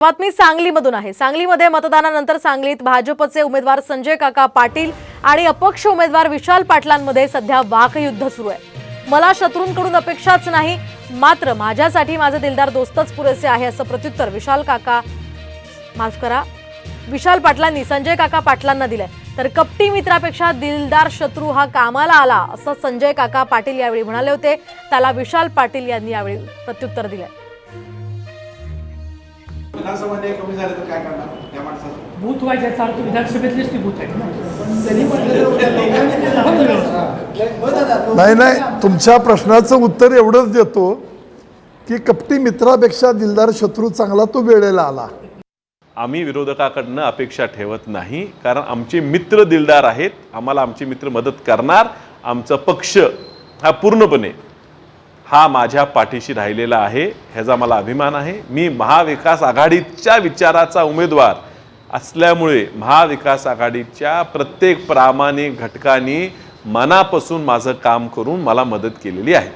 बातमी सांगलीमधून आहे. सांगलीमध्ये मतदानानंतर सांगलीत भाजपचे उमेदवार संजय काका पाटील आणि अपक्ष उमेदवार विशाल पाटलांमध्ये सध्या वाकयुद्ध सुरू आहे. मला शत्रूंकडून अपेक्षाच नाही मात्र माझ्यासाठी माझे दिलदार दोस्तच पुरेसे आहे असं प्रत्युत्तर विशाल काका माफ करा. विशाल पाटलांनी संजय काका पाटलांना दिलंय. तर कपटी मित्रापेक्षा दिलदार शत्रू हा कामाला आला असं संजय काका पाटील यावेळी म्हणाले होते. त्याला विशाल पाटील यांनी यावेळी प्रत्युत्तर दिलंय. विधानसभामध्ये कमी झाले तर काय करणार? त्या माणसाचं. बूथ याचा अर्थ विधानसभेतलेच ती बूथ आहेत ना? नाही नाही. तुमच्या प्रश्नाचं उत्तर एवढंच देतो की कपटी मित्रापेक्षा दिलदार शत्रू चांगला तो वेळेला आला. आम्ही विरोधकाकडनं अपेक्षा ठेवत नाही कारण आमचे मित्र दिलदार आहेत. आम्हाला आमचे मित्र मदत करणार. आमचा पक्ष हा पूर्णपणे हा माझ्या पाठीशी राहिलेला आहे ह्याचा मला अभिमान आहे. मी महाविकास आघाडीच्या विचाराचा उमेदवार असल्यामुळे महाविकास आघाडीच्या प्रत्येक प्रामाणिक घटकांनी मनापासून माझं काम करून मला मदत केलेली आहे.